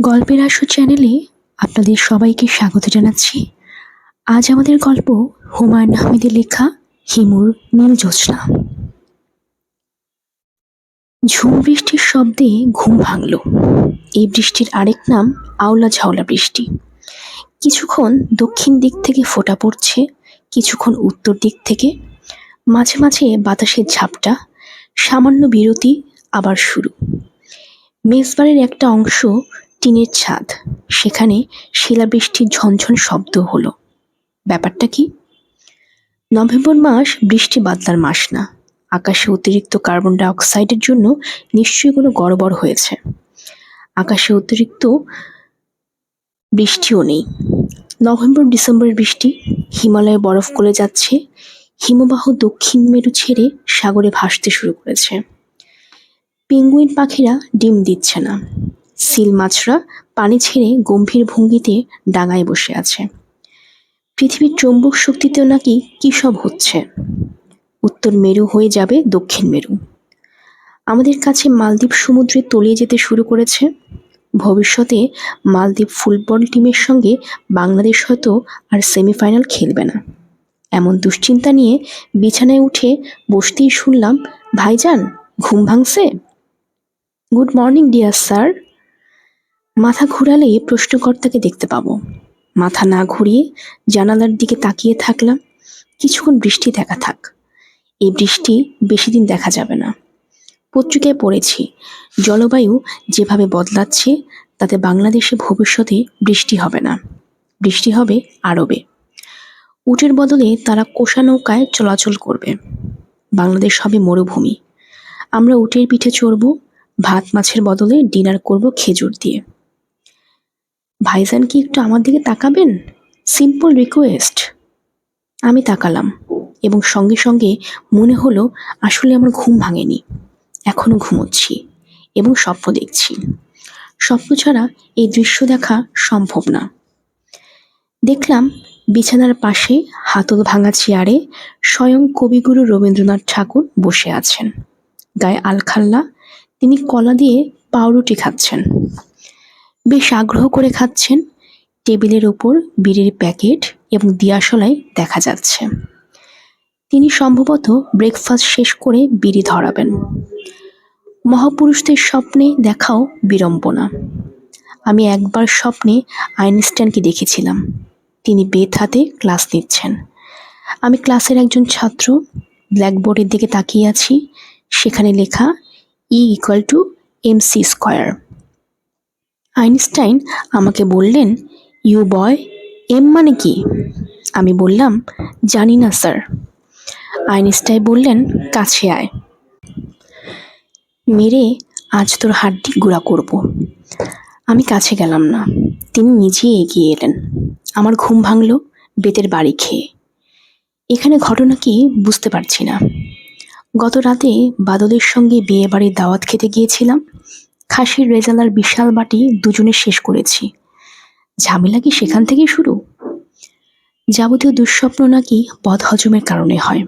গল্পের আসর চ্যানেলে আপনাদের সবাইকে স্বাগত জানাচ্ছি। আজ আমাদের গল্প হুমায়ুন আহমেদের লেখা হিমুর নীল জ্যোৎস্না। ঝুম বৃষ্টির শব্দে ঘুম ভাঙল। এই বৃষ্টির আরেক নাম আওলা ঝাওলা বৃষ্টি। কিছুক্ষণ দক্ষিণ দিক থেকে ফোটা পড়ছে, কিছুক্ষণ উত্তর দিক থেকে। মাঝে মাঝে বাতাসের ঝাপটা, সামান্য বিরতি আবার শুরু। মেজবারের একটা অংশ টিনের ছাদ। সেখানে শিলাবৃষ্টির ঝনঝন শব্দ হলো। ব্যাপারটা কি? নভেম্বর মাস বৃষ্টি বাদলার মাস না। আকাশে অতিরিক্ত কার্বন ডাই অক্সাইডের জন্য নিশ্চয়ই কোনো গড়বড় হয়েছে। আকাশে অতিরিক্ত বৃষ্টিও নেই। নভেম্বর ডিসেম্বরের বৃষ্টি হিমালয়ে বরফ গলে যাচ্ছে। হিমবাহ দক্ষিণ মেরু ছেড়ে সাগরে ভাসতে শুরু করেছে। পেঙ্গুইন পাখিরা ডিম দিচ্ছে না। সিল মাছরা পানি ছেড়ে গম্ভীর ভঙ্গিতে ডাঙায় বসে আছে। পৃথিবীর চৌম্বক শক্তিতেও নাকি কী সব হচ্ছে? উত্তর মেরু হয়ে যাবে দক্ষিণ মেরু। আমাদের কাছে মালদ্বীপ সমুদ্রে তলিয়ে যেতে শুরু করেছে। ভবিষ্যতে মালদ্বীপ ফুটবল টিমের সঙ্গে বাংলাদেশ হয়তো আর সেমিফাইনাল খেলবে না। এমন দুশ্চিন্তা নিয়ে বিছানায় উঠে বসতেই শুনলাম, ভাইজান, ঘুম ভাঙছে? Good morning, dear sir. মাথা ঘুরালে প্রশ্নকর্তাকে দেখতে পাবো। মাথা না ঘুরিয়ে জানালার দিকে তাকিয়ে থাকলাম। কিছুক্ষণ বৃষ্টি দেখা থাক। এই বৃষ্টি বেশি দিন দেখা যাবে না। পত্রিকায় পড়েছি, জলবায়ু যেভাবে বদলাচ্ছে, তাতে বাংলাদেশে ভবিষ্যতে বৃষ্টি হবে না। বৃষ্টি হবে আরবে। উটের বদলে তারা কোষা নৌকায় চলাচল করবে। বাংলাদেশ হবে মরুভূমি। আমরা উটের পিঠে চড়ব, ভাত মাছের বদলে ডিনার করব খেজুর দিয়ে। ভাইজান কি একটু আমার দিকে তাকাবেন? সিম্পল রিকোয়েস্ট আমি তাকালাম এবং সঙ্গে সঙ্গে মনে হলো আসলে আমার ঘুম ভাঙেনি। এখনও ঘুমোচ্ছি এবং স্বপ্ন দেখছি। স্বপ্ন ছাড়া এই দৃশ্য দেখা সম্ভব না। দেখলাম বিছানার পাশে হাতল ভাঙা চেয়ারে স্বয়ং কবিগুরু রবীন্দ্রনাথ ঠাকুর বসে আছেন। গায়ে আলখাল্লা, তিনি কলা দিয়ে পাউরুটি খাচ্ছেন। বেশ আগ্রহ করে খাচ্ছেন। টেবিলের ওপর বিড়ির প্যাকেট এবং দিয়াশলায় দেখা যাচ্ছে। তিনি সম্ভবত ব্রেকফাস্ট শেষ করে বিড়ি ধরাবেন। মহাপুরুষদের স্বপ্নে দেখাও বিড়ম্বনা। আমি একবার স্বপ্নে আইনস্টাইনকে দেখেছিলাম। তিনি বেত হাতে ক্লাস নিচ্ছেন। আমি ক্লাসের একজন ছাত্র, ব্ল্যাকবোর্ডের দিকে তাকিয়ে আছি। সেখানে লেখা E equal to M C square Einstein আমাকে বললেন, ইউ বয়, এম মানে কি? আমি বললাম, জানি না, স্যার। আইনস্টাইন বললেন, কাছে আয়। মেরে, আজ তোর হাড্ডি গুঁড়া করব। আমি কাছে গেলাম না। তিনি নিজেই এগিয়ে এলেন। আমার ঘুম ভাঙল, বেতের বাড়ি খেয়ে। এখানে ঘটনা কি বুঝতে পারছি না। গত রাতে বাদলের সঙ্গে বিয়ে বাড়ির দাওয়াত খেতে গিয়েছিলাম। খাসির রেজালার বিশাল বাটি দুজনে শেষ করেছি। ঝামেলা কি সেখান থেকেই শুরু? যাবতীয় দুঃস্বপ্ন নাকি পথ বদহজমের কারণে হয়।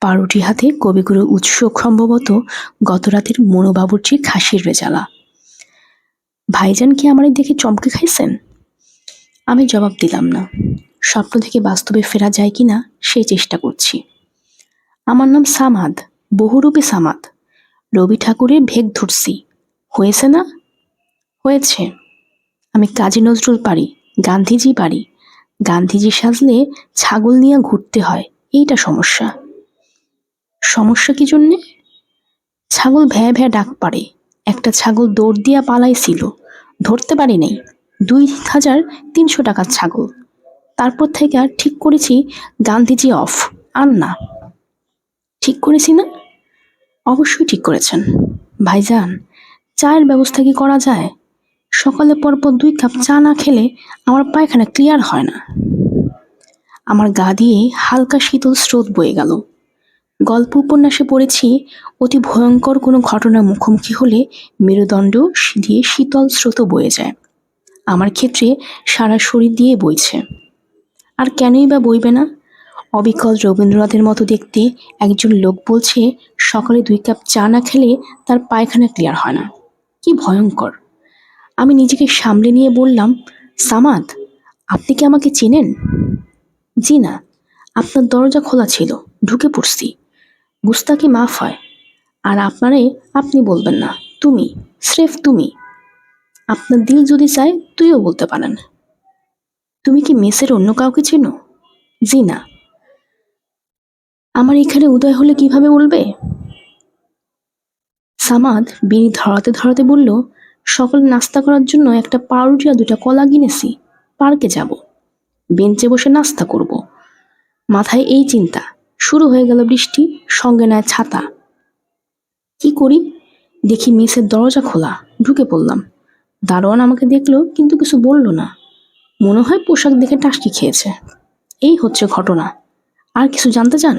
পাউরুটি হাতে কবিগুরু উৎস সম্ভবত গত রাতের মনোবাবুর্চি খাসির রেজালা। ভাইজান কি আমার দেখে চমকে খাইছেন? আমি জবাব দিলাম না। স্বপ্ন থেকে বাস্তবে ফেরা যায় কি না সেই চেষ্টা করছি। আমার নাম সামাদ, বহুরূপী সামাদ। রবি ঠাকুরের ভেগ ধরছি। হয়েছে না? হয়েছে। আমি কাজী নজরুল পারি, গান্ধীজি পারি। গান্ধীজি সাজলে ছাগল নিয়ে ঘুরতে হয়, এইটা সমস্যা। সমস্যা কি জন্যে? ছাগল ভ্যা ভ্যা ডাক পারে। একটা ছাগল দৌড় দিয়া পালাইছিল, ধরতে পারি নাই। দুই হাজার তিনশো টাকার ছাগল। তারপর থেকে আর ঠিক করেছি গান্ধীজি অফ, আর না। ঠিক করেছি না? অবশ্যই ঠিক করেছেন। ভাইজান চায়ের ব্যবস্থা কি করা যায়? সকালে পরপর দুই কাপ চা না খেলে আমার পায়খানা ক্লিয়ার হয় না। আমার গা দিয়ে হালকা শীতল স্রোত বয়ে গেল। গল্প উপন্যাসে পড়েছি, অতি ভয়ঙ্কর কোনো ঘটনার মুখোমুখি হলে মেরুদণ্ড দিয়ে শীতল স্রোত বয়ে যায়। আমার ক্ষেত্রে সারা শরীর দিয়ে বইছে। আর কেনই বা বইবে না? অবিকল রবীন্দ্রনাথের মতো দেখতে একজন লোক বলছে, সকালে দুই কাপ চা না খেলে তার পায়খানা ক্লিয়ার হয় না। কি ভয়ঙ্কর। আমি নিজেকে সামলে নিয়ে বললাম, সামাদ, আপনি কি আমাকে চেনেন? জি না, আপনার দরজা খোলা ছিল, ঢুকে পড়ছি। গুস্তাকি মাফ হয়, আর আপনারে আপনি বলবেন না, তুমি, স্রেফ তুমি। আপনার দিল যদি চায়, তুইও বলতে পারেন। তুমি কি মেসের অন্য কাউকে চেনো? জি না। আমার এখানে উদয় হলে কীভাবে বলবে? সামাদ বিড়ি ধরাতে ধরাতে বলল, সকালে নাস্তা করার জন্য একটা পাউরুটি আর দুটা কলা কিনেছি পার্কে যাব। বেঞ্চে বসে নাস্তা করব। মাথায় এই চিন্তা, শুরু হয়ে গেল বৃষ্টি, সঙ্গে নেয় ছাতা। কি করি? দেখি মেসের দরজা খোলা, ঢুকে পড়লাম। দারোয়ান আমাকে দেখল, কিন্তু কিছু বলল না। মনে হয় পোশাক দেখে টাসকি খেয়েছে। এই হচ্ছে ঘটনা। আর কিছু জানতে চান?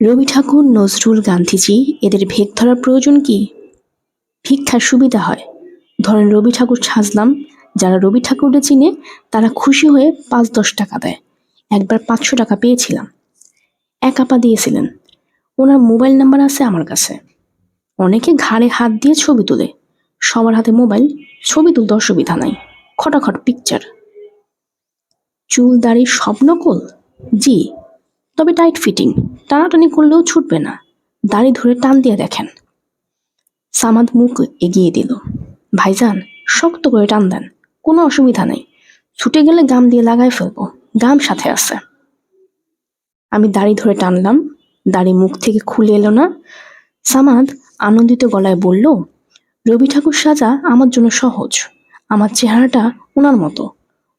রবি ঠাকুর, নজরুল গান্ধীজি, এদের ভেগ ধরার প্রয়োজন কি? ভিক্ষার সুবিধা হয়। ধরেন রবি ঠাকুর সাজলাম, যারা রবি ঠাকুরকে চিনে, তারা খুশি হয়ে পাঁচ দশ টাকা দেয়। একবার পাঁচশো টাকা পেয়েছিলাম। এক আপা দিয়েছিলেন। ওনার মোবাইল নাম্বার আছে আমার কাছে। অনেকে ঘাড়ে হাত দিয়ে ছবি তোলে। সবার হাতে মোবাইল, ছবি তুলতে অসুবিধা নাই। খটাখট পিকচার চুল দাড়ি সব জি। তবে টাইট ফিটিং টানাটানি করলেও ছুটবে না। দাড়ি ধরে টান দিয়ে দেখেন। সামাদ মুখ এগিয়ে দিল। ভাইজান, শক্ত করে টান দেন, কোনো অসুবিধা নেই। ছুটে গেলে গাম দিয়ে লাগাই ফেলব, গাম সাথে আছে। আমি দাড়ি ধরে টানলাম, দাড়ি মুখ থেকে খুলে এলো না। সামাদ আনন্দিত গলায় বলল, রবি ঠাকুর সাজা আমার জন্য সহজ। আমার চেহারাটা ওনার মতো।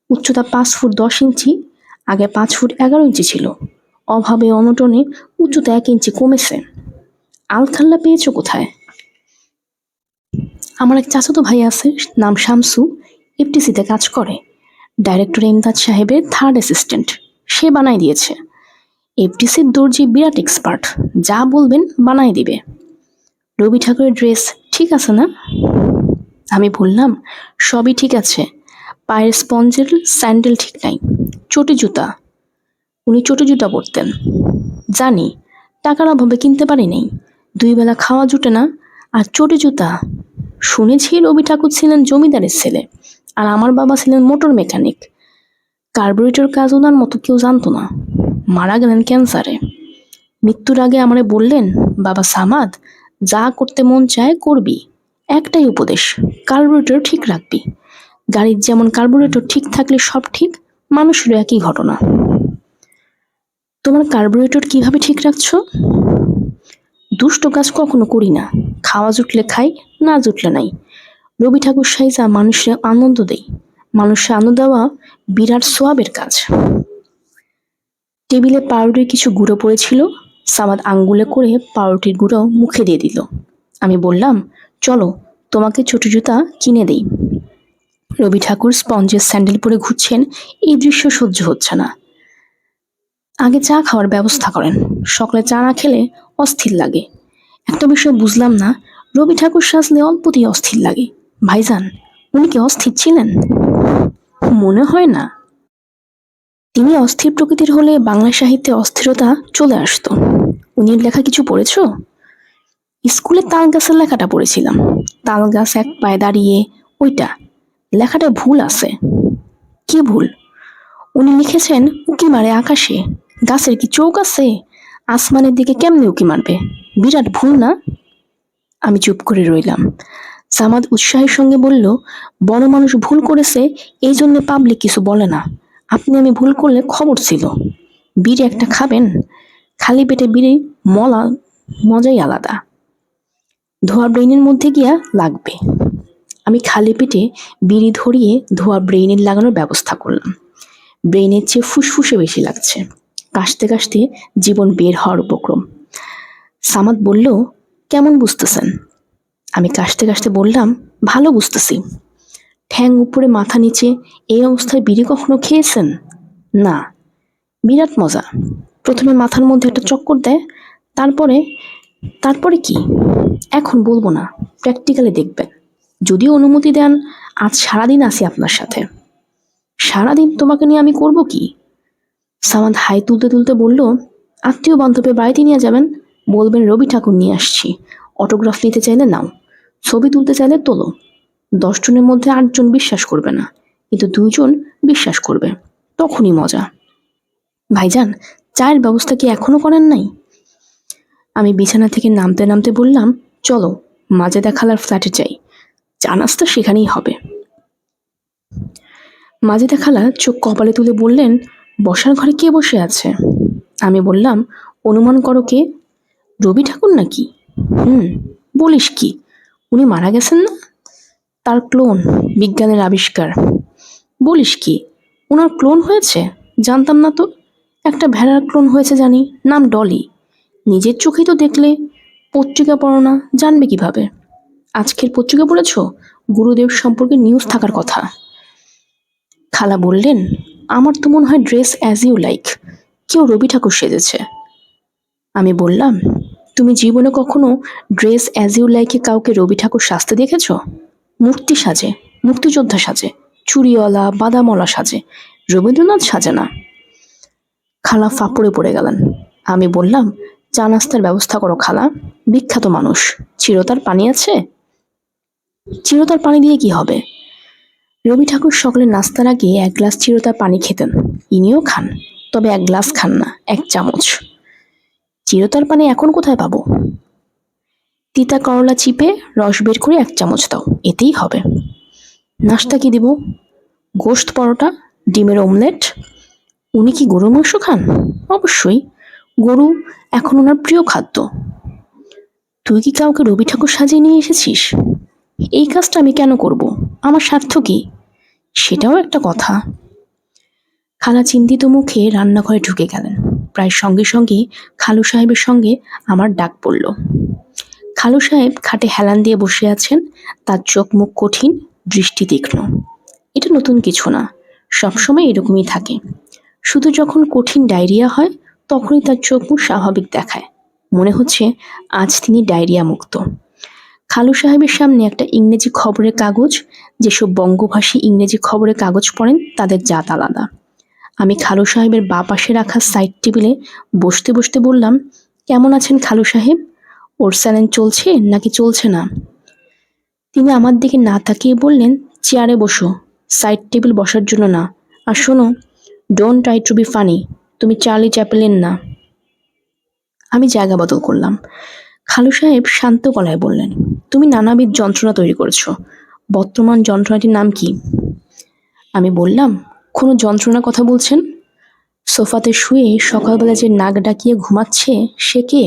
উচ্চতা পাঁচ ফুট দশ ইঞ্চি, আগে পাঁচ ফুট এগারো ইঞ্চি ছিল। অভাবে অনটনে উচ্চতা এক ইঞ্চি কমেছে। আলখাল্লা পেয়েছ কোথায়? আমার এক চাচাতো ভাই আছে, নাম শামসু, এফটিসিতে কাজ করে। ডাইরেক্টর ইমদাদ সাহেবের থার্ড অ্যাসিস্ট্যান্ট সে বানাই দিয়েছে। এফটিসির দর্জি বিরাট এক্সপার্ট যা বলবেন বানাই দিবে। রবি ঠাকুরের ড্রেস ঠিক আছে না? আমি বললাম, সবই ঠিক আছে। পায়ের স্পঞ্জের স্যান্ডেল ঠিক নাই, চটি জুতা উনি চটি জুতা পরতেন। জানি টাকার অভাবে কিনতে পারি নাই। দুই বেলা খাওয়া জুটে না, আর চটি জুতা। শুনেছি রবি ঠাকুর ছিলেন জমিদারের ছেলে, আর আমার বাবা ছিলেন মোটর মেকানিক। কার্বোরেটর কাজ ওনার মতো কেউ জানতো না। মারা গেলেন ক্যান্সারে। মৃত্যুর আগে আমারে বললেন, বাবা সামাদ, যা করতে মন চায় করবি। একটাই উপদেশ, কার্বোরেটর ঠিক রাখবি। গাড়ির যেমন কার্বোরেটর ঠিক থাকলে সব ঠিক, মানুষেরও একই ঘটনা। তোমার কার্বোরেটর কীভাবে ঠিক রাখছো? দুষ্ট কাজ কখনো করি না। খাওয়া জুটলে খাই, না জুটলে নাই। রবি ঠাকুর সাইজা মানুষের আনন্দ দেয়। মানুষের আনন্দ দেওয়া বিরাট সোয়াবের কাজ। টেবিলে পাউরুটির কিছু গুঁড়ো পড়েছিল। সামাদ আঙ্গুলে করে পাউরুটির গুঁড়ো মুখে দিয়ে দিল। আমি বললাম, চলো, তোমাকে ছোট জুতা কিনে দেই। রবি ঠাকুর স্পঞ্জের স্যান্ডেল পরে ঘুরছেন। এই দৃশ্য সহ্য হচ্ছে না। আগে চা খাওয়ার ব্যবস্থা করেন। সকালে চা না খেলে অস্থির লাগে। একটা বিষয় বুঝলাম না, রবি ঠাকুর সাজলে অল্পতেই অস্থির লাগে। ভাইজান, উনি কি অস্থির ছিলেন? মনে হয় না। তিনি অস্থির প্রকৃতির হলে বাংলা সাহিত্যে অস্থিরতা চলে আসতো। উনি লেখা কিছু পড়েছো? স্কুলে তাল গাছের লেখাটা পড়েছিলাম। তাল গাছ এক পায়ে দাঁড়িয়ে, ওইটা। লেখাটা ভুল আছে। কি ভুল? উনি লিখেছেন, উকি মারে আকাশে। গাছের কি চোখ আছে? আসমানের দিকে কেমনে উকি মারবে? বিরাট ভুল না? আমি চুপ করে রইলাম। সামাদ উৎসাহের সঙ্গে বলল, বড় মানুষ ভুল করেছে, এই জন্য পাবলিক কিছু বলে না। আপনি আমি ভুল করলে খবর ছিল। বিড়ি একটা খাবেন? খালি পেটে বিড়ি মলা, মজাই আলাদা। ধোয়া ব্রেইনের মধ্যে গিয়া লাগবে। আমি খালি পেটে বিড়ি ধরিয়ে ধোয়া ব্রেইনের লাগানোর ব্যবস্থা করলাম। ব্রেইনের চেয়ে ফুসফুসে বেশি লাগছে। কাশতে কাশতে জীবন বের হওয়ার উপক্রম। সামাদ বলল, কেমন বুঝতেছেন? আমি কাশতে কাশতে বললাম, ভালো বুঝতেছি। ঠ্যাং উপরে মাথা নিচে এই অবস্থায় বিড়ি কখনো খেয়েছেন? না। বিরাট মজা। প্রথমে মাথার মধ্যে একটা চক্কর দেয়, তারপরে তারপরে কি? এখন বলব না প্র্যাকটিক্যালি দেখবেন। যদি অনুমতি দেন, আজ সারাদিন আছি আপনার সাথে। সারাদিন তোমাকে নিয়ে আমি করব কি? সামাদ হাই তুলতে তুলতে বলল, আত্মীয় বান্ধবের বাড়িতে নিয়ে যাবেন? বলবেন, রবি ঠাকুর নিয়ে আসছি। অটোগ্রাফ নিতে চাইলে নাও। ছবি তুলতে চাইলে তোলো। দশজনের মধ্যে আটজন বিশ্বাস করবে না, কিন্তু দুইজন বিশ্বাস করবে। তখনই মজা। ভাইজান, চায়ের ব্যবস্থা কি এখনও করেন নাই? আমি বিছানা থেকে নামতে নামতে বললাম, চলো, মাঝে দেখালার ফ্ল্যাটে যাই। চা নাস্তা সেখানেই হবে। মাঝে দেখালা চোখ কপালে তুলে বললেন বসার ঘরে কে বসে আছে? আমি বললাম, অনুমান করো কে? রবি ঠাকুর নাকি? হুম, বলিস কি? উনি মারা গেছেন না? তার ক্লোন, বিজ্ঞানের আবিষ্কার। বলিস কি? ওনার ক্লোন হয়েছে? জানতাম না তো। একটা ভেড়ার ক্লোন হয়েছে জানি, নাম ডলি। নিজের চোখেই তো দেখলে পত্রিকা পড়ো না, জানবে কীভাবে? আজকের পত্রিকা পড়েছ? গুরুদেব সম্পর্কে নিউজ থাকার কথা। খালা বললেন আমার তো মনে হয় ড্রেস অ্যাজ ইউ লাইক কেউ রবি ঠাকুর সেজেছে। আমি বললাম, তুমি জীবনে কখনো ড্রেস অ্যাজ ইউ লাইকে কাউকে রবি ঠাকুর সাজতে দেখেছ? মূর্তি সাজে, মুক্তিযোদ্ধা সাজে চুরিওয়ালা বাদামওয়ালা সাজে, রবীন্দ্রনাথ সাজে না। খালা ফাপড়ে পড়ে গেলেন। আমি বললাম, চা নাস্তার ব্যবস্থা করো খালা, বিখ্যাত মানুষ। চিরতার পানি আছে? চিরতার পানি দিয়ে কি হবে? রবি ঠাকুর সকালে নাস্তার আগে এক গ্লাস চিরতার পানি খেতেন। ইনিও খান, তবে এক গ্লাস খান না, এক চামচ। চিরতার পানি এখন কোথায় পাবো? তিতা করলা চিপে রস বের করে এক চামচ দাও, এতেই হবে। নাস্তা কি দিব? গোশত পরোটা, ডিমের অমলেট? উনি কি গরুর মাংস খান? অবশ্যই। গরু এখন ওনার প্রিয় খাদ্য। তুই কি কাউকে রবি ঠাকুর সাজিয়ে নিয়ে এসেছিস? এই কাজটা আমি কেন করব? আমার স্বার্থ কি? সেটাও একটা কথা। খালা চিন্তিত মুখে রান্নাঘরে ঢুকে গেলেন। প্রায় সঙ্গে সঙ্গে খালু সাহেবের সঙ্গে আমার ডাক পড়ল। খালু সাহেব খাটে হেলান দিয়ে বসে আছেন, তার চোখ মুখ কঠিন, দৃষ্টি তীক্ষ্ণ। এটা নতুন কিছু না, সবসময় এরকমই থাকে। শুধু যখন কঠিন ডায়রিয়া হয়, তখনই তার চোখ মুখ স্বাভাবিক দেখায়। মনে হচ্ছে আজ তিনি ডায়রিয়া মুক্ত খালু সাহেবের সামনে একটা ইংরেজি খবরের কাগজ, যেসব বঙ্গভাষী ইংরেজি খবরের কাগজ পড়েন, তাদের জাত আলাদা। আমি খালু সাহেবের বা পাশে রাখা সাইড টেবিলে বসতে বসতে বললাম, কেমন আছেন খালু সাহেব? ওর স্যালেন চলছে নাকি চলছে না? তিনি আমার দিকে না তাকিয়ে বললেন, চেয়ারে বসো, সাইড টেবিল বসার জন্য না। আর শোনো don't try to be funny তুমি চার্লি চ্যাপেলেন না। আমি জায়গা বদল করলাম। খালু সাহেব শান্ত গলায় বললেন, তুমি নানাবিধ যন্ত্রণা তৈরি করেছ। বর্তমান যন্ত্রণাটির নাম কি? আমি বললাম, কোনো যন্ত্রণার কথা বলছেন? সোফাতে শুয়ে সকালবেলা যে নাক ডাকিয়ে ঘুমাচ্ছে সে কে?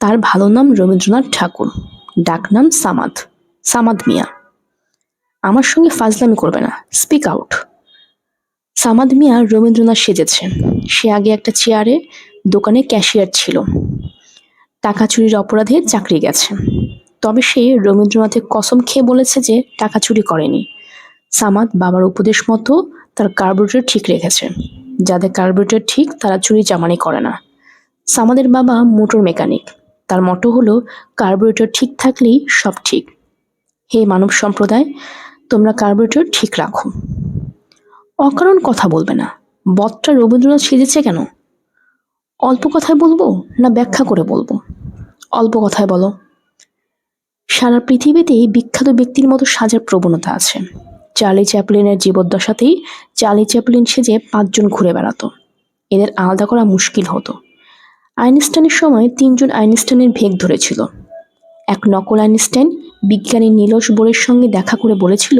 তার ভালো নাম রবীন্দ্রনাথ ঠাকুর ডাক নাম সামাদ সামাদ মিয়া। আমার সঙ্গে ফাজলামি করবে না, স্পিক আউট। সামাদ মিয়া রবীন্দ্রনাথ সেজেছে। সে আগে একটা চেয়ারে, দোকানে ক্যাশিয়ার ছিল। টাকা চুরির অপরাধে চাকরি গেছে। তবে সে রবীন্দ্রনাথের কসম খেয়ে বলেছে যে টাকা চুরি করেনি। সামাদ বাবার উপদেশ মতো তার কার্বোরেটর ঠিক রেখেছে। যাদের কার্বোরেটর ঠিক, তারা চুরি জামানি করে না। সামাদের বাবা মোটর মেকানিক। তার মতো হলো, কার্বোরেটর ঠিক থাকলেই সব ঠিক। হে মানব সম্প্রদায়, তোমরা কার্বোরেটর ঠিক রাখো। অকারণ কথা বলবে না। বদটা রবীন্দ্রনাথ সেজেছে কেন? অল্প কথায় বলব না ব্যাখ্যা করে বলব? অল্প কথায় বলো। সারা পৃথিবীতেই বিখ্যাত ব্যক্তির মতো সাজার প্রবণতা আছে। চার্লি চ্যাপলিনের জীবদ্দশাতেই চার্লি চ্যাপলিন সেজে পাঁচজন ঘুরে বেড়াতো। এদের আলাদা করা মুশকিল হতো। আইনস্টাইনের সময় তিনজন আইনস্টাইনের ভেগ ধরেছিল। এক নকল আইনস্টাইন বিজ্ঞানী নীলস বোরের সঙ্গে দেখা করে বলেছিল,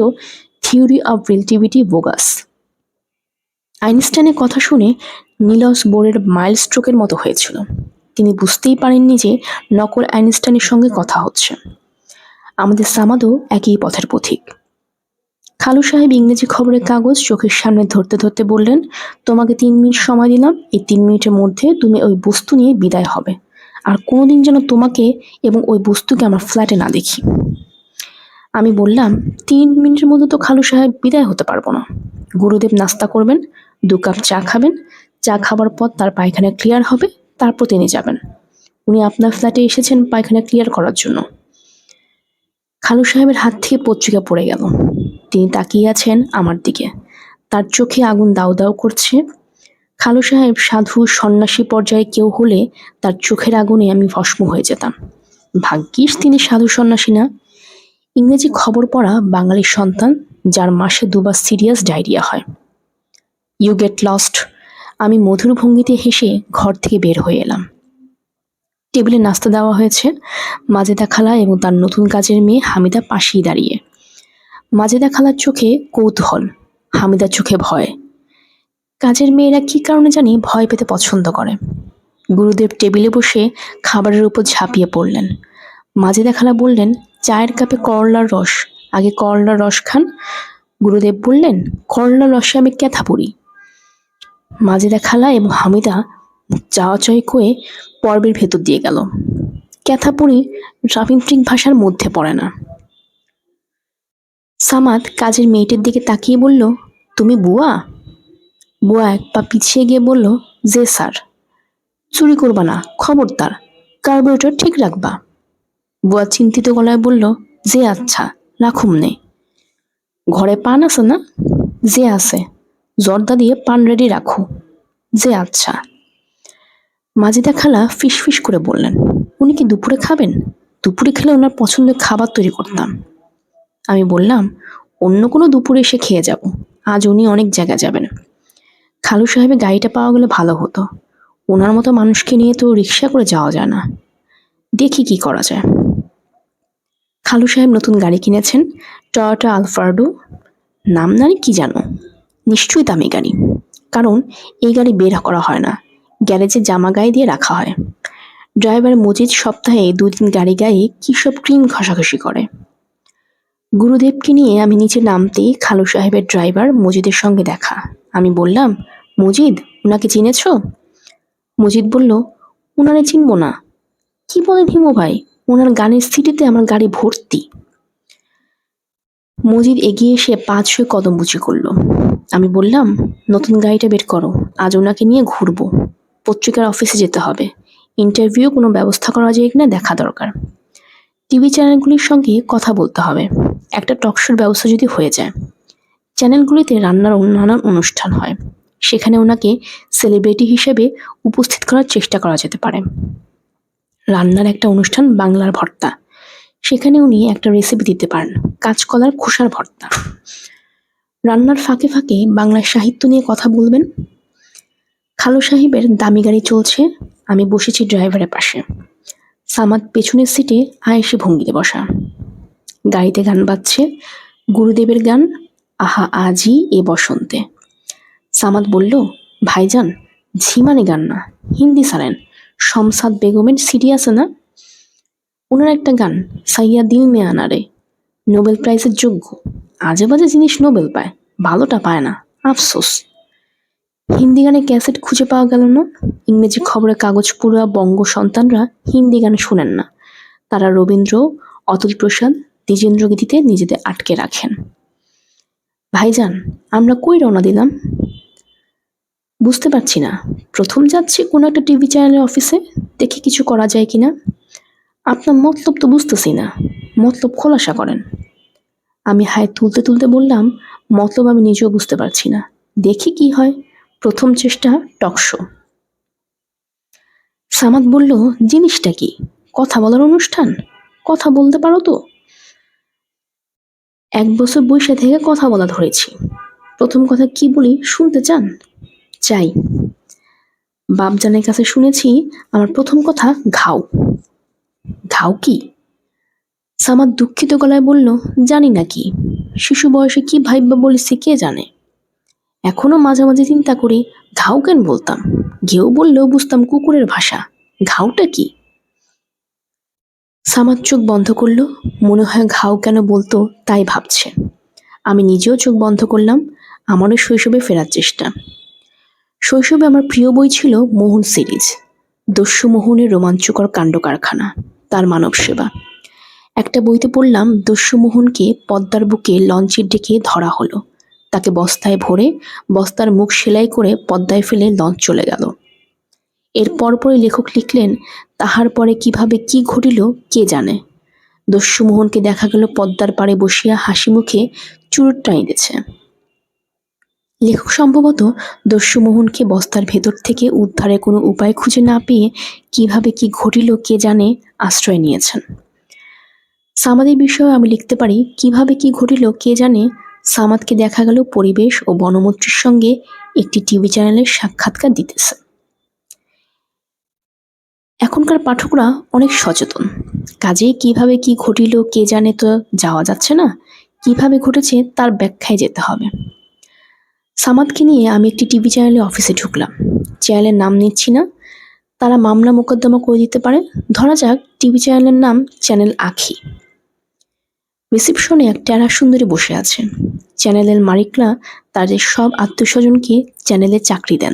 থিওরি অফ রিলেটিভিটি বোগাস। আইনস্টাইনের কথা শুনে নীলস বোরের মাইল স্ট্রোকের মতো হয়েছিল। তিনি বুঝতেই পারেননি যে নকল আইনস্টাইনের সঙ্গে কথা হচ্ছে। আমাদের সামাদও একই পথের পথিক। খালু সাহেব ইংরেজি খবরের কাগজ চোখের সামনে ধরতে ধরতে বললেন, তোমাকে তিন মিনিট সময় দিলাম, এই তিন মিনিটের মধ্যে তুমি ওই বস্তু নিয়ে বিদায় হবে। আর কোনোদিন যেন তোমাকে এবং ওই বস্তুকে আমার ফ্ল্যাটে না দেখি। আমি বললাম, তিন মিনিটের মধ্যে তো খালু সাহেব বিদায় হতে পারব না। গুরুদেব নাস্তা করবেন, দু কাপ চা খাবেন, চা খাবার পর তার পায়খানা ক্লিয়ার হবে তারপর তিনি যাবেন। উনি আপনার ফ্ল্যাটে এসেছেন পায়খানা ক্লিয়ার করার জন্য। খালু সাহেবের হাত থেকে পত্রিকা পড়ে গেল। তিনি তাকিয়ে আছেন আমার দিকে। তার চোখে আগুন দাউ দাউ করছে। খালু সাহেব সাধু সন্ন্যাসী পর্যায়ে কেউ হলে তার চোখের আগুনে আমি ভস্ম হয়ে যেতাম। ভাগ্যিস তিনি সাধু সন্ন্যাসী না। ইংরেজি খবর পড়া বাঙালির সন্তান, যার মাসে দুবার সিরিয়াস ডায়রিয়া হয়। ইউ গেট লস্ট আমি মধুর ভঙ্গিতে হেসে ঘর থেকে বের হয়ে এলাম। টেবিলে নাস্তা দেওয়া হয়েছে। মাজেদা খালা এবং তার নতুন কাজের মেয়ে হামিদা পাশেই দাঁড়িয়ে। মাজেদা খালার চোখে কৌতূহল, হামিদার চোখে ভয়। কাজের মেয়েরা কি কারণে জানি ভয় পেতে পছন্দ করে। গুরুদেব টেবিলে বসে খাবারের উপর ঝাঁপিয়ে পড়লেন। মাজেদা খালা বললেন, চায়ের কাপে করলার রস। আগে করলার রস খান। গুরুদেব বললেন, করলার রসে আমি ক্যাথা পড়ি মাজেদা খালা এবং হামিদা চাওয়া চয় করে পর্বের ভেতর দিয়ে গেল। ক্যাথাপুরি রাবীন্দ্রিক ভাষার মধ্যে পড়ে না। সামাদ কাজের মেয়েটির দিকে তাকিয়ে বলল, তুমি বুয়া? বুয়া এক পা পিছিয়ে গিয়ে বলল, যে স্যার। চুরি করবা না, খবরদার। কার্বোরেটর ঠিক রাখবা। বুয়া চিন্তিত গলায় বলল, যে আচ্ছা রাখুম নে। ঘরে পান আছে না? যে আছে। জর্দা দিয়ে পান রেডি রাখো। যে আচ্ছা। মাজেদা খালা ফিস করে বললেন, উনি কি দুপুরে খাবেন? দুপুরে খেলে ওনার পছন্দের খাবার তৈরি করতাম। আমি বললাম, অন্য কোনো দুপুরে এসে খেয়ে যাব। আজ উনি অনেক জায়গা যাবেন। খালু সাহেবের গাড়িটা পাওয়া গেলে ভালো হতো। ওনার মতো মানুষকে নিয়ে তো রিক্সা করে যাওয়া যায় না। দেখি কি করা যায়। খালু সাহেব নতুন গাড়ি কিনেছেন টয়োটা আলফার্ডো নাম জানি কি জানো? নিশ্চয়ই দামি গাড়ি কারণ এই গাড়ি বের করা হয় না, গ্যারেজে জামা গায়ে দিয়ে রাখা হয়। ড্রাইভার মজিদ সপ্তাহে দুদিন গাড়ি গায়ে কী সব ক্রিম ঘষাঘষি করে। গুরুদেবকে নিয়ে আমি নিচে নামতেই খালু সাহেবের ড্রাইভার মজিদের সঙ্গে দেখা। আমি বললাম, মজিদ ওনাকে চিনেছ? মজিদ বলল ওনারে চিনব না। কি বলেন হিমু ভাই? ওনার গানের সিটিতে আমার গাড়ি ভর্তি। মজিদ এগিয়ে এসে পাঁচ ছয় কদম বুঝি করল। আমি বললাম, নতুন গাড়িটা বের করো, আজ ওনাকে নিয়ে ঘুরবো। পত্রিকার অফিসে যেতে হবে। ইন্টারভিউ, কোনো ব্যবস্থা করা যায় কিনা দেখা দরকার। টিভি চ্যানেলগুলির সঙ্গে কথা বলতে হবে। একটা টকশোর ব্যবস্থা যদি হয়ে যায়। চ্যানেলগুলিতে রান্নার নানান অনুষ্ঠান হয়। সেখানে ওনাকে সেলিব্রিটি হিসেবে উপস্থিত করার চেষ্টা করা যেতে পারে। রান্নার একটা অনুষ্ঠান বাংলার ভর্তা। সেখানে উনি একটা রেসিপি দিতে পারেন। কাঁচকলার খোসার ভর্তা। রান্নার ফাঁকে ফাঁকে বাংলা সাহিত্য নিয়ে কথা বলবেন। খালু সাহেবের দামি গাড়ি চলছে, আমি বসেছি ড্রাইভারের পাশে। সামাদ পেছনের সিটে আয়েসে ভঙ্গিতে বসা। গাড়িতে গান বাজছে, গুরুদেবের গান, আহা আজি এ বসন্তে। সামাদ বলল, ভাইজান, ঝিমানে গান না, হিন্দি সারেন। শমসাদ বেগমের সিডি আছে না? ওনার একটা গান সাইয়া দিল মে আনারে নোবেল প্রাইজের যোগ্য। আজে বাজে জিনিস নোবেল পায়, ভালোটা পায় না, আফসোস। হিন্দি গানে ক্যাসেট খুঁজে পাওয়া গেল না? ইংরেজি খবরের কাগজ পুরা বঙ্গ সন্তানরা হিন্দি গান শোনেন না। তারা রবীন্দ্র, অতুল প্রসাদ, দ্বিজেন্দ্র গীতিতে নিজেদের আটকে রাখেন। ভাইজান, আমরা কই রওনা দিলাম? বুঝতে পারছি না। প্রথম যাচ্ছি কোনো একটা টিভি চ্যানেলের অফিসে, দেখি কিছু করা যায় কিনা। আপনার মতলব তো বুঝতেছি না। মতলব খোলাসা করেন। আমি হায় তুলতে তুলতে বললাম, মতলব আমি নিজেও বুঝতে পারছি না। দেখি কি হয়। প্রথম চেষ্টা টকশো সামাদ বলল, জিনিসটা কি? কথা বলার অনুষ্ঠান? কথা বলতে পারো তো? এক বছর বৈশা থেকে কথা বলা ধরেছি। প্রথম কথা কি বলি শুনতে চান? চাই। বাপজানের কাছে শুনেছি, আমার প্রথম কথা ঘাও। ঘাও কি? সামাদ দুঃখিত গলায় বলল, জানি না কি। শিশু বয়সে কি ভাইবা বলেছে কে জানে। এখনও মাঝে মাঝে চিন্তা করি ঘাও কেন বলতাম? ঘেউ বললেও বুঝতাম কুকুরের ভাষা। ঘাওটা কি? সামাদ চোখ বন্ধ করল, মনে হয় ঘাও কেন বলতো তাই ভাবছে। আমি নিজেও চোখ বন্ধ করলাম, আমারও শৈশবে ফেরার চেষ্টা। শৈশবে আমার প্রিয় বই ছিল মোহন সিরিজ, দস্যু মোহনের রোমাঞ্চকর কাণ্ড কারখানা তার মানব সেবা। একটা বইতে পড়লাম, দস্যুমোহনকে পদ্মার বুকে লঞ্চের ডেকে ধরা হলো। তাকে বস্তায় ভরে বস্তার মুখ সেলাই করে পদ্মায় ফেলে লঞ্চ চলে গেল। এর পরপরই লেখক লিখলেন, তাহার পরে কীভাবে কি ঘটিল, কে জানে? দস্যুমোহনকে দেখা গেল পদ্মার পাড়ে বসিয়া হাসি মুখে চুরুট টানিতেছে। লেখক সম্ভবত দস্যুমোহনকে বস্তার ভেতর থেকে উদ্ধারে কোনো উপায় খুঁজে না পেয়ে কীভাবে কি ঘটিল কে জানে আশ্রয় নিয়েছেন। সামাদের বিষয়ে আমি লিখতে পারি, কীভাবে কি ঘটিল কে জানে সামাদকে দেখা গেল পরিবেশ ও বনমন্ত্রীর সঙ্গে একটি টিভি চ্যানেলের সাক্ষাৎকার দিতেছে। এখনকার পাঠকরা অনেক সচেতন। কাজেই কীভাবে কি ঘটিল কে জানে তো যাওয়া যাচ্ছে না, কীভাবে ঘটেছে তার ব্যাখ্যায় যেতে হবে। সামাদকে নিয়ে আমি একটি টিভি চ্যানেলে অফিসে ঢুকলাম। চ্যানেলের নাম নিচ্ছি না। তারা মামলা মোকদ্দমা করে দিতে পারে। ধরা যাক, টিভি চ্যানেলের নাম চ্যানেল আখি। রিসিপশনে এক টেরা সুন্দরী বসে আছে। চ্যানেলের মালিকরা তাদের সব আত্মীয়স্বজনকে চ্যানেলে চাকরি দেন।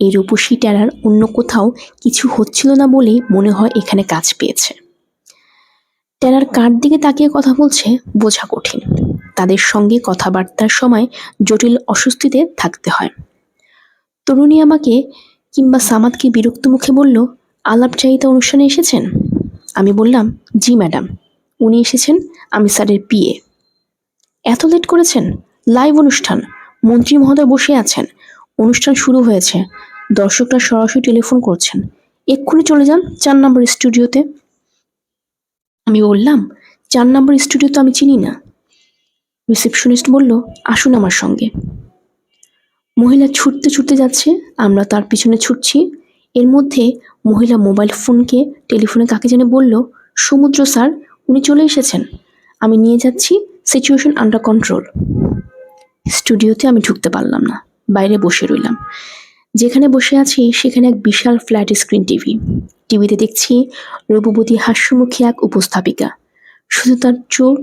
এই রূপসী টেরার অন্য কোথাও কিছু হচ্ছিল না বলেই মনে হয় এখানে কাজ পেয়েছে। টেরার কার দিকে তাকিয়ে কথা বলছে, বোঝা কঠিন। তাদের সঙ্গে কথাবার্তার সময় জটিল অস্বস্তিতে থাকতে হয়। তরুণী আমাকে কিংবা সামাদকে বিরক্ত মুখে বলল, আলাপ চাহিদা অনুষ্ঠানে এসেছেন? আমি বললাম, জি, ম্যাডাম। উনি এসেছেন, আমি স্যারের পিএ। এত লেট করেছেন? লাইভ অনুষ্ঠান। মন্ত্রী মহোদয় বসে আছেন। অনুষ্ঠান শুরু হয়েছে। দর্শকরা সরাসরি টেলিফোন করছেন। এক্ষুনি চলে যান চার নম্বর স্টুডিওতে। আমি বললাম, চার নম্বর স্টুডিও তো আমি চিনি না। রিসেপশনিস্ট বলল, আসুন আমার সঙ্গে। মহিলা ছুটতে ছুটতে যাচ্ছে, আমরা তার পিছনে ছুটছি। এর মধ্যে মহিলা মোবাইল ফোনকে টেলিফোনে কাকে যেন বলল, সমুদ্র স্যার, উনি চলে এসেছেন। আমি নিয়ে যাচ্ছি, সিচুয়েশন আন্ডার কন্ট্রোল। স্টুডিওতে আমি ঢুকতে পারলাম না, বাইরে বসে রইলাম। যেখানে বসে আছি, সেখানে এক বিশাল ফ্ল্যাট স্ক্রিন টিভি। টিভিতে দেখছি রূপবতী হাস্যমুখী এক উপস্থাপিকা। শুধু তার চোখ,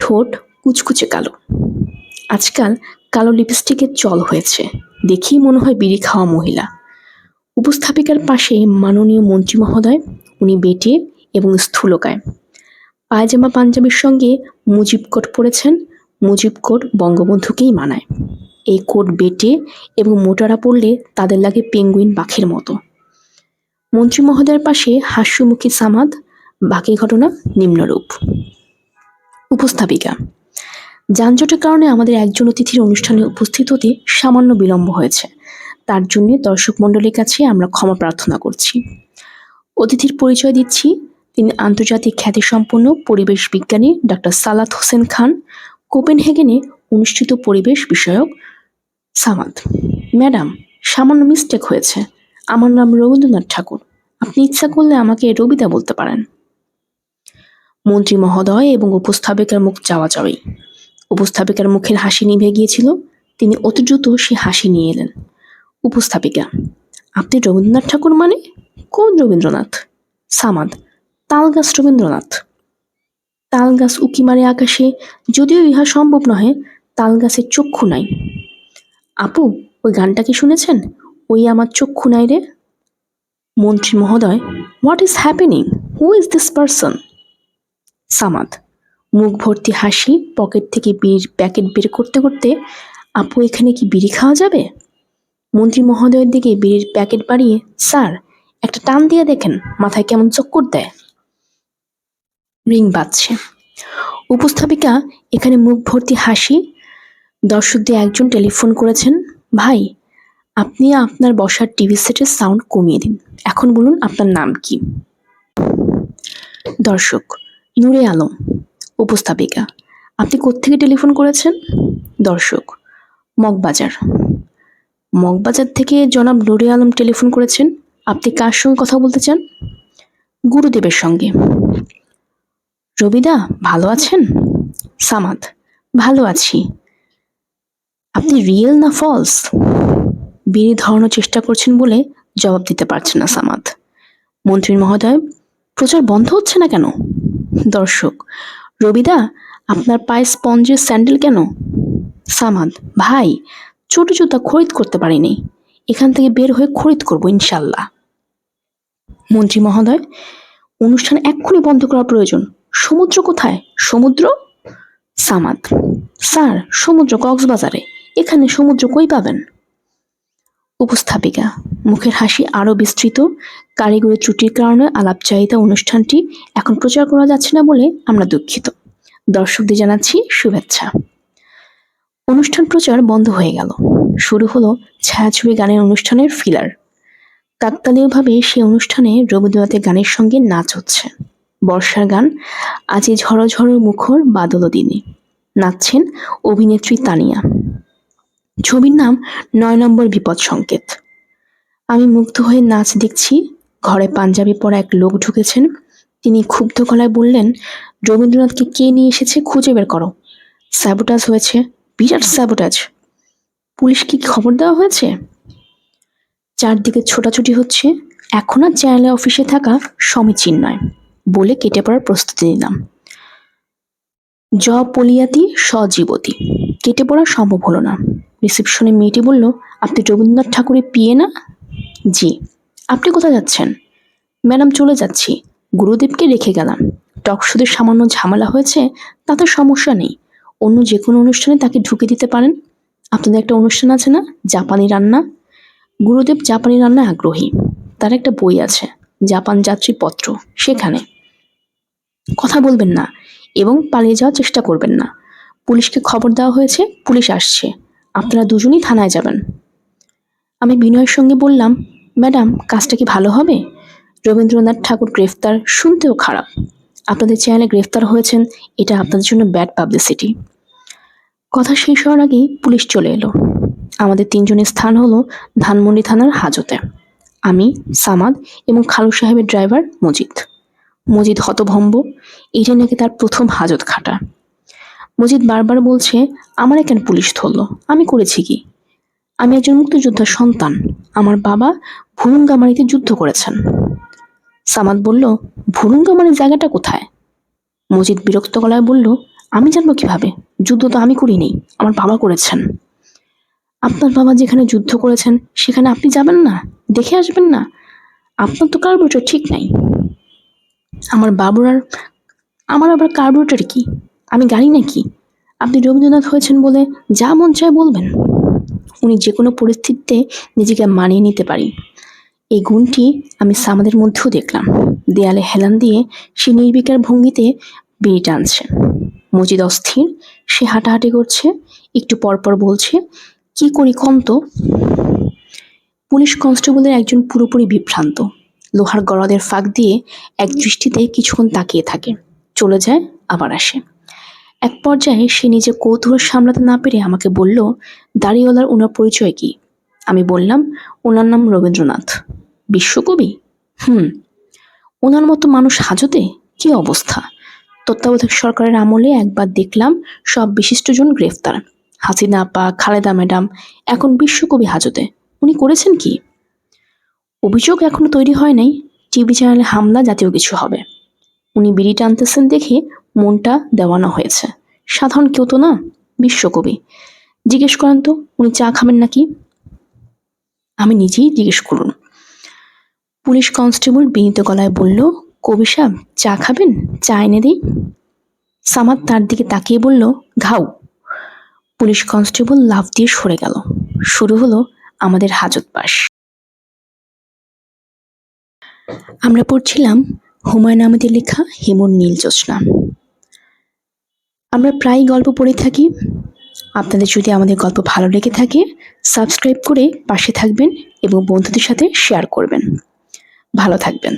ঠোঁট কুচকুচে কালো। আজকাল কালো লিপস্টিকের চল হয়েছে। দেখেই মনে হয় বিড়ি খাওয়া মহিলা। উপস্থাপিকার পাশে মাননীয় মন্ত্রী মহোদয়, উনি বেটে এবং স্থূলকায়। পায়জামা পাঞ্জাবির সঙ্গে মুজিব কোট পরেছেন। মুজিব কোট বঙ্গবন্ধুকেই মানায়। এই কোট বেটে এবং মোটারা পরলে তাদের লাগে পেঙ্গুইন পাখির মতো। মন্ত্রী মহোদয়ের পাশে হাস্যমুখী সামাদ, বাকি ঘটনা নিম্নরূপ। উপস্থাপিকা যানজটের কারণে আমাদের একজন অতিথির অনুষ্ঠানে উপস্থিত হতে সামান্য বিলম্ব হয়েছে। তার জন্য দর্শক মণ্ডলীর কাছে আমরা ক্ষমা প্রার্থনা করছি। অতিথির পরিচয় দিচ্ছি তিনি আন্তর্জাতিক খ্যাতিসম্পন্ন পরিবেশ বিজ্ঞানী ডক্টর সালাত হোসেন খান, কোপেনহেগেনে অনুষ্ঠিত পরিবেশ বিষয়ক সামাদ ম্যাডাম, সামান্য মিস্টেক হয়েছে। আমার নাম রবীন্দ্রনাথ ঠাকুর। আপনি ইচ্ছা করলে আমাকে রবিদা বলতে পারেন। মন্ত্রী মহোদয় এবং উপস্থাপিকার মুখ চাওয়া চাওয়াই উপস্থাপিকার মুখের হাসি নিভে গিয়েছিল। তিনি অতি দ্রুত সে হাসি নিয়ে এলেন। উপস্থাপিকা, আপনি রবীন্দ্রনাথ ঠাকুর মানে? কোন রবীন্দ্রনাথ? সামাদ, তালগাছ রবীন্দ্রনাথ। তালগাছ উকি মারে আকাশে, যদিও ইহা সম্ভব নহে, তালগাছের চক্ষু নাই। আপু, ওই গানটা কি শুনেছেন? ওই আমার চক্ষু নাই রে। মন্ত্রী মহোদয় what is happening who is this person Samad মুখ ভর্তি হাসি পকেট থেকে বিড়ির প্যাকেট বের করতে করতে, আপু, এখানে কি বিড়ি খাওয়া যাবে? মন্ত্রী মহোদয়ের দিকে বিড়ির প্যাকেট বাড়িয়ে, স্যার, একটা টান দিয়ে দেখেন, মাথায় কেমন চক্কর দেয়। রিং বাজছে। উপস্থাপিকা এখানে মুখ ভর্তি হাসি, দর্শকদের একজন টেলিফোন করেছেন, ভাই, আপনি আপনার বসার টিভি সেটের সাউন্ড কমিয়ে দিন। এখন বলুন আপনার নাম কি? দর্শক, নূরে আলম। উপস্থাপিকা। আপনি কোত্থেকে টেলিফোন করেছেন? দর্শক, মগবাজার। মগবাজার থেকে জনাব নুরে আলম টেলিফোন করেছেন। আপনি কার সঙ্গে কথা বলতে চান? গুরুদেবের সঙ্গে। রবিদা, ভালো আছেন? সামাদ, ভালো আছি। আপনি রিয়েল না ফলস? বিড়ি ধরানোর চেষ্টা করছেন বলে জবাব দিতে পারছেন না সামাদ। মন্ত্রী মহোদয়, প্রচার বন্ধ হচ্ছে না কেন? দর্শক রবিদা আপনার পায়ে স্পঞ্জের স্যান্ডেল কেন? সামাদ, ভাই, ছোট জুতা খরিদ করতে পারিনি। এখান থেকে বের হয়ে খরিদ করব, ইনশাল্লাহ। মন্ত্রী মহোদয়, অনুষ্ঠান এক্ষুনি বন্ধ করা প্রয়োজন। সমুদ্র কোথায়? সমুদ্র? সামাদ, স্যার, সমুদ্র কক্সবাজারে। এখানে সমুদ্র কই পাবেন? উপস্থাপিকা। মুখের হাসি আরও বিস্তৃত। কারিগরি ত্রুটির কারণে আলাপ চাহিদা অনুষ্ঠানটি এখন প্রচার করা যাচ্ছে না বলে আমরা দুঃখিত। দর্শকদের জানাচ্ছি শুভেচ্ছা। অনুষ্ঠান প্রচার বন্ধ হয়ে গেল। শুরু হলো ছায়াছবি গানের অনুষ্ঠানের ফিলার কাকতালীয়ভাবে সেই অনুষ্ঠানে রবীন্দ্রনাথের গানের সঙ্গে নাচ হচ্ছে। বর্ষার গান আজি ঝড়ো ঝড়ো মুখর বাদল দিনে। নাচছেন অভিনেত্রী তানিয়া। ছবির নাম নয় নম্বর বিপদ সংকেত। আমি মুগ্ধ হয়ে নাচ দেখছি, ঘরে পাঞ্জাবি পরা এক লোক ঢুকেছেন। তিনি ক্ষুব্ধ গলায় বললেন, রবীন্দ্রনাথকে কে নিয়ে এসেছে খুঁজে বের করো। স্যাবোটাজ হয়েছে, বিরাট স্যাবোটাজ পুলিশ কি খবর দেওয়া হয়েছে? চারদিকে ছোটাছুটি হচ্ছে, এখন আর চ্যানেলে অফিসে থাকা সমীচীন নয় বলে কেটে পড়ার প্রস্তুতি নিলাম। জ পলিয়াতি সজীবতী। কেটে পড়া সম্ভব হলো না। রিসেপশনে মেয়েটি বলল, আপনি রবীন্দ্রনাথ ঠাকুরের পিয়ে না? জি। আপনি কোথায় যাচ্ছেন? ম্যাডাম, চলে যাচ্ছি। গুরুদেবকে রেখে গেলাম। টকশুদের সামান্য ঝামেলা হয়েছে, তাতে সমস্যা নেই। অন্য যে কোনো অনুষ্ঠানে তাকে ঢুকে দিতে পারেন। আপনাদের একটা অনুষ্ঠান আছে না? জাপানি রান্না? গুরুদেব জাপানি রান্নায় আগ্রহী। তার একটা বই আছে, জাপান যাত্রী পত্র, সেখানে। কথা বলবেন না এবং পালিয়ে যাওয়ার চেষ্টা করবেন না। পুলিশকে খবর দেওয়া হয়েছে, পুলিশ আসছে। আপনারা দুজনই থানায় যাবেন। আমি বিনয়ের সঙ্গে বললাম, ম্যাডাম, কাজটা কি ভালো হবে? রবীন্দ্রনাথ ঠাকুর গ্রেফতার শুনতেও খারাপ। আপনাদের চ্যানেলে গ্রেফতার হয়েছেন, এটা আপনাদের জন্য ব্যাড পাবলিসিটি। কথা শেষ হওয়ার আগেই পুলিশ চলে এলো। আমাদের তিনজনের স্থান হলো ধানমন্ডি থানার হাজতে। আমি, সামাদ এবং খালু সাহেবের ড্রাইভার মজিদ। মজিদ হতভম্ব। এটা নাকি তার প্রথম হাজত খাটা। মজিদ বারবার বলছে, আমার কেন পুলিশ ধরলো? আমি করেছি কি? আমি একজন মুক্তিযোদ্ধার সন্তান। আমার বাবা ভুরুঙ্গামারিতে যুদ্ধ করেছেন। সামাদ বলল ভুরুঙ্গামারি জায়গাটা কোথায়? মজিদ বিরক্ত গলায় বলল, আমি জানব কীভাবে? যুদ্ধ তো আমি করিনি, আমার বাবা করেছেন। আপনার বাবা যেখানে যুদ্ধ করেছেন, সেখানে আপনি যাবেন না? দেখে আসবেন না? আপনার তো কার্বোরেটর ঠিক নাই। আমার বাবুর আর, আমার আবার কার্বোরেটর কি? আমি গাড়ি নাকি আপনি রবীন্দ্রনাথ হয়েছেন বলে যা মন চায় বলবেন। উনি যে কোনো পরিস্থিতিতে নিজেকে মানিয়ে নিতে পারি। এই গুণটি আমি সামাদের মধ্যেও দেখলাম। দেয়ালে হেলান দিয়ে সে নির্বিকার ভঙ্গিতে বিড়ি টানছে। মজিদ অস্থির, সে হাঁটাহাঁটি করছে, একটু পরপর বলছে, কি করি কম পুলিশ কনস্টেবলের একজন পুরোপুরি বিভ্রান্ত। লোহার গড়াদের ফাঁক দিয়ে এক দৃষ্টিতে কিছুক্ষণ তাকিয়ে থাকে। চলে যায়, আবার আসে। এক পর্যায়ে সে নিজে কৌতূহল সামলাতে না পেরে আমাকে বলল, দাড়িওয়ালার ওনার পরিচয় কি? আমি বললাম ওনার নাম রবীন্দ্রনাথ। বিশ্বকবি? হুম। ওনার মতো মানুষ হাজতে? কি অবস্থা? তত্ত্বাবধায়ক সরকারের আমলে একবার দেখলাম সব বিশিষ্টজন গ্রেফতার। হাসিনা আপা, খালেদা ম্যাডাম, এখন বিশ্বকবি হাজতে। উনি করেছেন কি? অভিযোগ এখনও তৈরি হয় নাই। টিভি চ্যানেলে হামলা জাতীয় কিছু হবে। উনি বিড়ি টানতেছেন দেখে মনটা দেওয়ানো হয়েছে। সাধারণ কেউ তো না, বিশ্বকবি। জিজ্ঞেস করেন তো, উনি চা খাবেন নাকি? আমি নিজেই জিজ্ঞেস করুন। পুলিশ কনস্টেবল বিনীত গলায় বলল, কবি সাহেব, চা খাবেন? চা এনে দিই? সামাদ তার দিকে তাকিয়ে বলল, ঘাউ। পুলিশ কনস্টেবল লাফ দিয়ে সরে গেল। শুরু হলো আমাদের হাজত পাস আমরা পড়ছিলাম হুমায়ুন আহমেদের লেখা হেমন নীল জ্যোৎস্না। আমরা প্রায় গল্প পড়ে থাকি। আপনাদের যদি আমাদের গল্প ভালো লেগে থাকে সাবস্ক্রাইব করে পাশে থাকবেন এবং বন্ধুদের সাথে শেয়ার করবেন। ভালো থাকবেন।